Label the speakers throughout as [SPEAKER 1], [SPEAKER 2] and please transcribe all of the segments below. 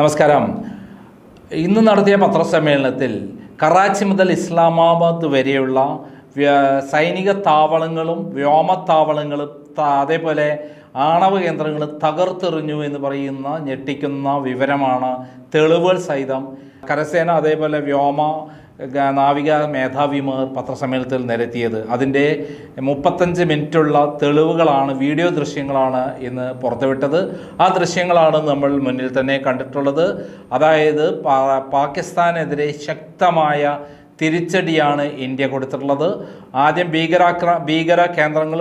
[SPEAKER 1] നമസ്കാരം. ഇന്ന് നടത്തിയ പത്രസമ്മേളനത്തിൽ കറാച്ചി മുതൽ ഇസ്ലാമാബാദ് വരെയുള്ള സൈനിക താവളങ്ങളും വ്യോമത്താവളങ്ങളും താവളങ്ങളും അതേപോലെ ആണവ കേന്ദ്രങ്ങൾ തകർത്തെറിഞ്ഞു എന്ന് പറയുന്ന ഞെട്ടിക്കുന്ന വിവരമാണ് തെളിവുകൾ സഹിതം. കരസേന അതേപോലെ വ്യോമ നാവിക മേധാവിമാർ പത്രസമ്മേളനത്തിൽ നിരത്തിയത്. അതിന്റെ മുപ്പത്തഞ്ച് മിനിറ്റുള്ള തെളിവുകളാണ് വീഡിയോ ദൃശ്യങ്ങളാണ് ഇന്ന് പുറത്തുവിട്ടത്. ആ ദൃശ്യങ്ങളാണ് നമ്മൾ മുന്നിൽ തന്നെ കണ്ടിട്ടുള്ളത്. അതായത് പാകിസ്ഥാനെതിരെ ശക്തമായ തിരിച്ചടിയാണ് ഇന്ത്യ കൊടുത്തിട്ടുള്ളത്. ആദ്യം ഭീകരാക്ര ഭീകര കേന്ദ്രങ്ങൾ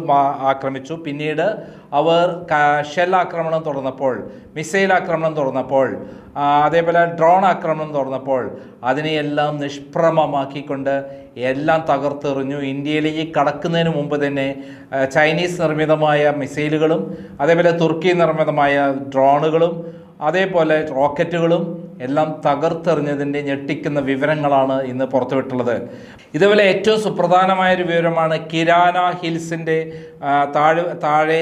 [SPEAKER 1] ആക്രമിച്ചു. പിന്നീട് അവർ ഷെൽ ആക്രമണം തുടർന്നപ്പോൾ മിസൈൽ ആക്രമണം തുടർന്നപ്പോൾ അതേപോലെ ഡ്രോൺ ആക്രമണം തുടർന്നപ്പോൾ അതിനെയെല്ലാം നിഷ്പ്രമമാക്കിക്കൊണ്ട് എല്ലാം തകർത്തെറിഞ്ഞു. ഇന്ത്യയിലേക്ക് കടക്കുന്നതിന് മുമ്പ് തന്നെ ചൈനീസ് നിർമ്മിതമായ മിസൈലുകളും അതേപോലെ തുർക്കി നിർമ്മിതമായ ഡ്രോണുകളും അതേപോലെ റോക്കറ്റുകളും എല്ലാം തകർത്തെറിഞ്ഞതിന്റെ ഞെട്ടിക്കുന്ന വിവരങ്ങളാണ് ഇന്ന് പുറത്തുവിട്ടുള്ളത്. ഇതുപോലെ ഏറ്റവും സുപ്രധാനമായ ഒരു വിവരമാണ് കിരാന ഹിൽസിന്റെ താഴെ താഴെ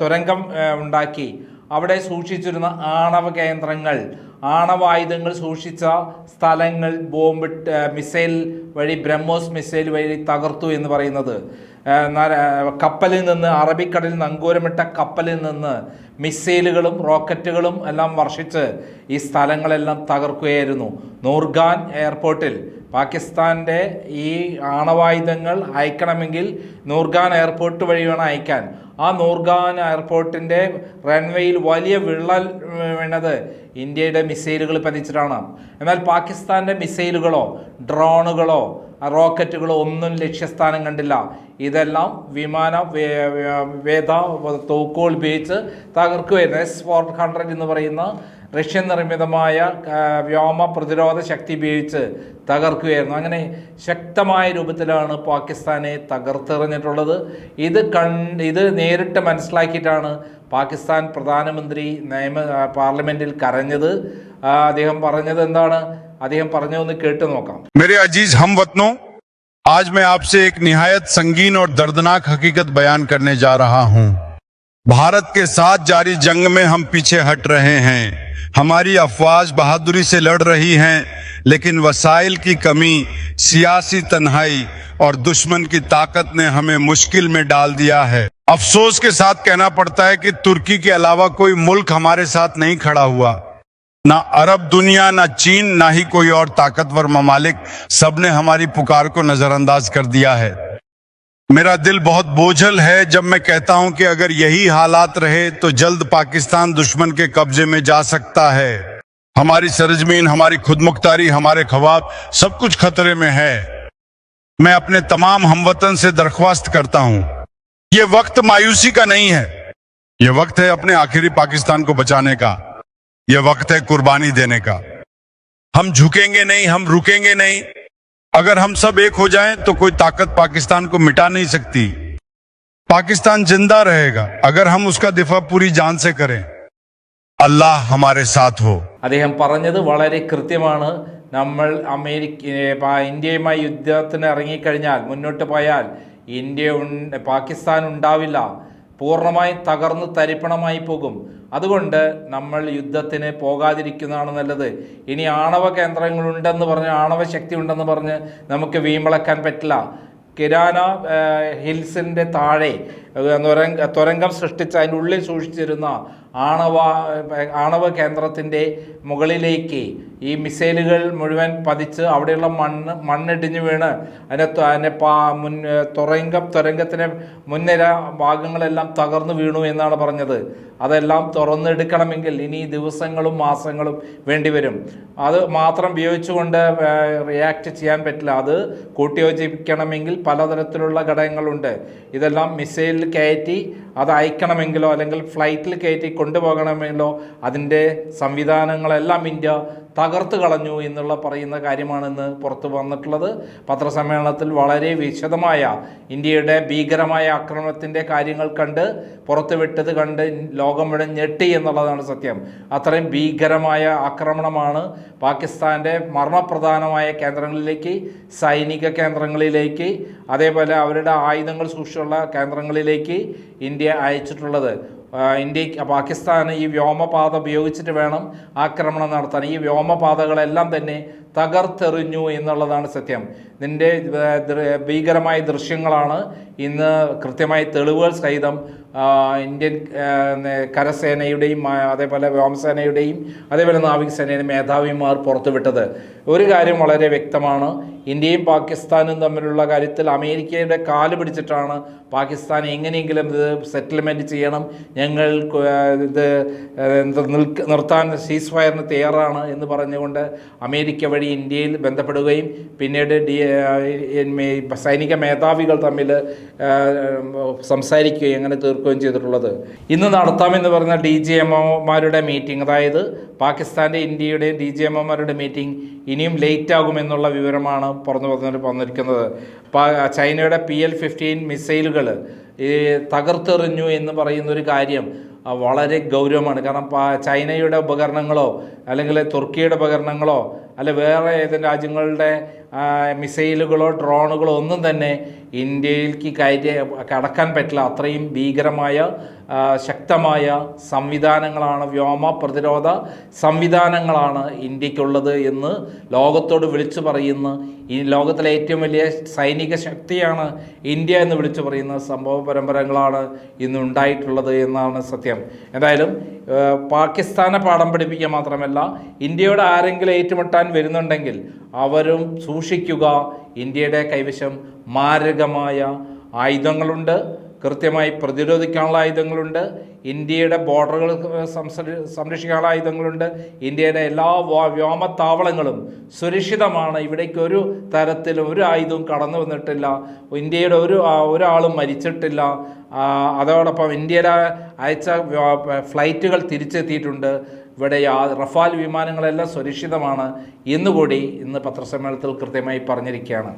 [SPEAKER 1] തുരങ്കം ഉണ്ടാക്കി. അവിടെ സൂക്ഷിച്ചിരുന്ന ആണവ കേന്ദ്രങ്ങൾ ആണവായുധങ്ങൾ സൂക്ഷിച്ച സ്ഥലങ്ങൾ ബോംബ് മിസൈൽ വഴി ബ്രഹ്മോസ് മിസൈൽ വഴി തകർത്തു എന്ന് പറയുന്നത്. കപ്പലിൽ നിന്ന് അറബിക്കടലിൽ നങ്കൂരമിട്ട കപ്പലിൽ നിന്ന് മിസൈലുകളും റോക്കറ്റുകളും എല്ലാം വർഷിച്ച് ഈ സ്ഥലങ്ങളെല്ലാം തകർക്കുകയായിരുന്നു. നൂർഗാൻ എയർപോർട്ടിൽ പാകിസ്ഥാന്റെ ഈ ആണവായുധങ്ങൾ അയക്കണമെങ്കിൽ നൂർഗാൻ എയർപോർട്ട് വഴി വേണം അയക്കാൻ. ആ നൂർഗാൻ എയർപോർട്ടിന്റെ റൺവേയിൽ വലിയ വിള്ളൽ വീണത് ഇന്ത്യയുടെ മിസൈലുകൾ പതിച്ചിട്ടാണ്. എന്നാൽ പാകിസ്ഥാന്റെ മിസൈലുകളോ ഡ്രോണുകളോ റോക്കറ്റുകളോ ഒന്നും ലക്ഷ്യസ്ഥാനം കണ്ടില്ല. ഇതെല്ലാം വിമാന വേദ തോക്കുകൾ ഉപയോഗിച്ച് തകർക്കുമായിരുന്നു എസ് ഫോർ ഹൺഡ്രഡ് എന്ന് പറയുന്ന റഷ്യൻ നിർമ്മിതമായ വ്യോമ പ്രതിരോധ ശക്തി ഉപയോഗിച്ച് തകർക്കുകയായിരുന്നു. അങ്ങനെ ശക്തമായ രൂപത്തിലാണ് പാകിസ്ഥാനെ തകർത്തെറിഞ്ഞിട്ടുള്ളത്. ഇത് കൺ ഇത് നേരിട്ട് മനസ്സിലാക്കിയിട്ടാണ് പാകിസ്ഥാൻ പ്രധാനമന്ത്രി നിയമ പാർലമെന്റിൽ കരഞ്ഞത്. അദ്ദേഹം പറഞ്ഞത് എന്താണ്? അദ്ദേഹം പറഞ്ഞതൊന്ന് കേട്ടു നോക്കാം
[SPEAKER 2] मेरे अजीज हम वतनों आज मैं आपसे एक निहायत संगीन और दर्दनाक हकीकत बयान करने जा रहा हूं भारत के साथ जारी जंग में हम पीछे हट रहे हैं हमारी अफवाज बहादुरी से लड़ रही हैं लेकिन वसाइल की कमी सियासी तन्हाई और दुश्मन की ताकत ने हमें मुश्किल में डाल दिया है अफसोस के साथ कहना पड़ता है कि तुर्की के अलावा कोई मुल्क हमारे साथ नहीं खड़ा हुआ ना अरब दुनिया, ना चीन, ना ही कोई और ताकतवर ममालिक सबने हमारी पुकार को नजरअंदाज कर दिया है। मेरा दिल बहुत बोझल है जब मैं कहता हूँ कि अगर यही हालात रहे तो जल्द पाकिस्तान दुश्मन के कब्जे में जा सकता है। हमारी सरजमीन, हमारी खुदमुख्तारी, हमारे खवाब सब कुछ खतरे में है। मैं अपने तमाम हमवतन से दरख्वास्त करता हूँ। ये वक्त मायूसी का नहीं है। ये वक्त है अपने आखिरी पाकिस्तान को बचाने का। यह वक्त है कुर्बानी देने का हम झुकेंगे नहीं हम रुकेंगे नहीं अगर हम सब एक हो जाएं तो कोई ताकत पाकिस्तान को मिटा नहीं सकती पाकिस्तान जिंदा रहेगा अगर हम उसका दिफा पूरी जान से करें अल्लाह हमारे साथ हो
[SPEAKER 1] അദ്ദേഹം പറഞ്ഞത് വളരെ കൃത്യമാണ് നമ്മൾ അമേരിക്ക ഏ, പാ- ഇന്ത്യയുമായി യുദ്ധത്തിന് ഇറങ്ങിക്കഴിഞ്ഞാൽ മുന്നോട്ട് പോയാൽ ഇന്ത്യ ഉൺ- പാകിസ്ഥാൻ ഉണ്ടാവില്ല പൂർണ്ണമായും തകർന്ന് തരിപ്പണമായി പോകും അതുകൊണ്ട് നമ്മൾ യുദ്ധത്തിന് പോകാതിരിക്കുന്നതാണ് നല്ലത്. ഇനി ആണവ കേന്ദ്രങ്ങളുണ്ടെന്ന് പറഞ്ഞ് ആണവ ശക്തി ഉണ്ടെന്ന് പറഞ്ഞ് നമുക്ക് വീമ്പിളക്കാൻ പറ്റില്ല. കിരാന ഹിൽസിന്റെ താഴെ തുരങ്കം സൃഷ്ടിച്ച് അതിന്റെ ഉള്ളിൽ സൂക്ഷിച്ചിരുന്ന ആണവ ആണവ കേന്ദ്രത്തിന്റെ മുകളിലേക്ക് ഈ മിസൈലുകൾ മുഴുവൻ പതിച്ച് അവിടെയുള്ള മണ്ണ് മണ്ണിടിഞ്ഞു വീണ് അതിനെ അതിനെ പാ മുൻ തുരങ്കം തുരങ്കത്തിന്റെ മുൻനിര ഭാഗങ്ങളെല്ലാം തകർന്നു വീണു എന്നാണ് പറഞ്ഞത്. അതെല്ലാം തുറന്നെടുക്കണമെങ്കിൽ ഇനി ദിവസങ്ങളും മാസങ്ങളും വേണ്ടിവരും. അത് മാത്രം ഉപയോഗിച്ചുകൊണ്ട് റിയാക്ട് ചെയ്യാൻ പറ്റില്ല. അത് കൂട്ടിയോജിപ്പിക്കണമെങ്കിൽ പലതരത്തിലുള്ള ഘടകങ്ങളുണ്ട്. ഇതെല്ലാം മിസൈലിൽ കയറ്റി അത് അയക്കണമെങ്കിലോ അല്ലെങ്കിൽ ഫ്ലൈറ്റിൽ കയറ്റി കൊണ്ടുപോകണമെങ്കിലോ അതിന്റെ സംവിധാനങ്ങളെല്ലാം ഇന്ത്യ തകർത്ത് കളഞ്ഞു എന്നുള്ള പറയുന്ന കാര്യമാണെന്ന് പുറത്തു വന്നിട്ടുള്ളത്. പത്രസമ്മേളനത്തിൽ വളരെ വിശദമായ ഇന്ത്യയുടെ ഭീകരമായ ആക്രമണത്തിന്റെ കാര്യങ്ങൾ കണ്ട് പുറത്തുവിട്ടത് കണ്ട് ലോകം മുഴുവൻ ഞെട്ടി എന്നുള്ളതാണ് സത്യം. അത്രയും ഭീകരമായ ആക്രമണമാണ് പാകിസ്ഥാന്റെ മർമ്മപ്രധാനമായ കേന്ദ്രങ്ങളിലേക്ക് സൈനിക കേന്ദ്രങ്ങളിലേക്ക് അതേപോലെ അവരുടെ ആയുധങ്ങൾ സൂക്ഷിച്ചുള്ള കേന്ദ്രങ്ങളിലേക്ക് ഇന്ത്യ അയച്ചിട്ടുള്ളത്. ആ, ഇന്ത്യയ്ക്ക് പാകിസ്ഥാൻ ഈ വ്യോമപാത ഉപയോഗിച്ചിട്ട് വേണം ആക്രമണം നടത്താൻ. ഈ വ്യോമപാതകളെല്ലാം തന്നെ തകർത്തെറിഞ്ഞു എന്നുള്ളതാണ് സത്യം. ഇതിന്റെ ഭീകരമായ ദൃശ്യങ്ങളാണ് ഇന്ന് കൃത്യമായ തെളിവുകൾ സഹിതം ഇന്ത്യൻ കരസേനയുടെയും അതേപോലെ വ്യോമസേനയുടെയും അതേപോലെ നാവികസേനയുടെയും മേധാവിമാർ പുറത്തുവിട്ടത്. ഒരു കാര്യം വളരെ വ്യക്തമാണ്. ഇന്ത്യയും പാകിസ്ഥാനും തമ്മിലുള്ള കാര്യത്തിൽ അമേരിക്കയുടെ കാൽ പിടിച്ചിട്ടാണ് പാകിസ്ഥാൻ എങ്ങനെയെങ്കിലും ഇത് സെറ്റിൽമെന്റ് ചെയ്യണം. ഞങ്ങൾ ഇത് നിർത്താൻ സീസ് ഫയറിന് തയ്യാറാണ് എന്ന് പറഞ്ഞുകൊണ്ട് അമേരിക്ക വഴി ഇന്ത്യയിൽ ബന്ധപ്പെടുകയും പിന്നീട് ഡി സൈനിക മേധാവികൾ തമ്മിൽ സംസാരിക്കുകയും അങ്ങനെ തീർക്കുകയും ചെയ്തിട്ടുള്ളത്. ഇന്ന് നടത്താമെന്ന് പറഞ്ഞ ഡി ജി എം ഒമാരുടെ മീറ്റിംഗ് അതായത് പാകിസ്ഥാന്റെ ഇന്ത്യയുടെയും ഡി ജി എം എമാരുടെ മീറ്റിംഗ് ഇനിയും ലേറ്റ് ആകുമെന്നുള്ള വിവരമാണ് പുറന്നു വന്നിരിക്കുന്നത്. ചൈനയുടെ പി എൽ ഫിഫ്റ്റീൻ മിസൈലുകൾ ഈ തകർത്തെറിഞ്ഞു എന്ന് പറയുന്ന ഒരു കാര്യം വളരെ ഗൗരവമാണ്. കാരണം ചൈനയുടെ ഉപകരണങ്ങളോ അല്ലെങ്കിൽ തുർക്കിയുടെ ഉപകരണങ്ങളോ അല്ലെ വേറെ ഏതെങ്കിലും രാജ്യങ്ങളുടെ മിസൈലുകളോ ഡ്രോണുകളോ ഒന്നും തന്നെ ഇന്ത്യയിലേക്ക് കയറ്റി കടക്കാൻ പറ്റില്ല. അത്രയും ഭീകരമായ ശക്തമായ സംവിധാനങ്ങളാണ് വ്യോമ പ്രതിരോധ സംവിധാനങ്ങളാണ് ഇന്ത്യക്കുള്ളത് എന്ന് ലോകത്തോട് വിളിച്ചു പറയുന്ന ഈ ലോകത്തിലെ ഏറ്റവും വലിയ സൈനിക ശക്തിയാണ് ഇന്ത്യ എന്ന് വിളിച്ചു പറയുന്ന സംഭവ പരമ്പരകളാണ് ഇന്നുണ്ടായിട്ടുള്ളത് എന്നാണ് സത്യം. എന്തായാലും പാകിസ്ഥാനെ പാഠം പഠിപ്പിക്കുക മാത്രമല്ല ഇന്ത്യയുടെ ആരെങ്കിലും ഏറ്റുമുട്ടാൻ വരുന്നുണ്ടെങ്കിൽ അവരും സൂക്ഷിക്കുക. ഇന്ത്യയുടെ കൈവശം മാരകമായ ആയുധങ്ങളുണ്ട്. കൃത്യമായി പ്രതിരോധിക്കാനുള്ള ആയുധങ്ങളുണ്ട്. ഇന്ത്യയുടെ ബോർഡറുകൾ സംരക്ഷിക്കാനുള്ള ആയുധങ്ങളുണ്ട്. ഇന്ത്യയുടെ എല്ലാ വ്യോ- വ്യോമത്താവളങ്ങളും സുരക്ഷിതമാണ്. ഇവിടേക്ക് ഒരു തരത്തിലും ഒരു ആയുധവും കടന്നു വന്നിട്ടില്ല. ഇന്ത്യയുടെ ഒരു ഒരാളും മരിച്ചിട്ടില്ല. അതോടൊപ്പം ഇന്ത്യയുടെ അയച്ച ഫ്ലൈറ്റുകൾ തിരിച്ചെത്തിയിട്ടുണ്ട്. ഇവിടെ റഫാൽ വിമാനങ്ങളെല്ലാം സുരക്ഷിതമാണ്. എന്നുകൂടി ഇന്ന് പത്രസമ്മേളനത്തിൽ കൃത്യമായി പറഞ്ഞിരിക്കുകയാണ്.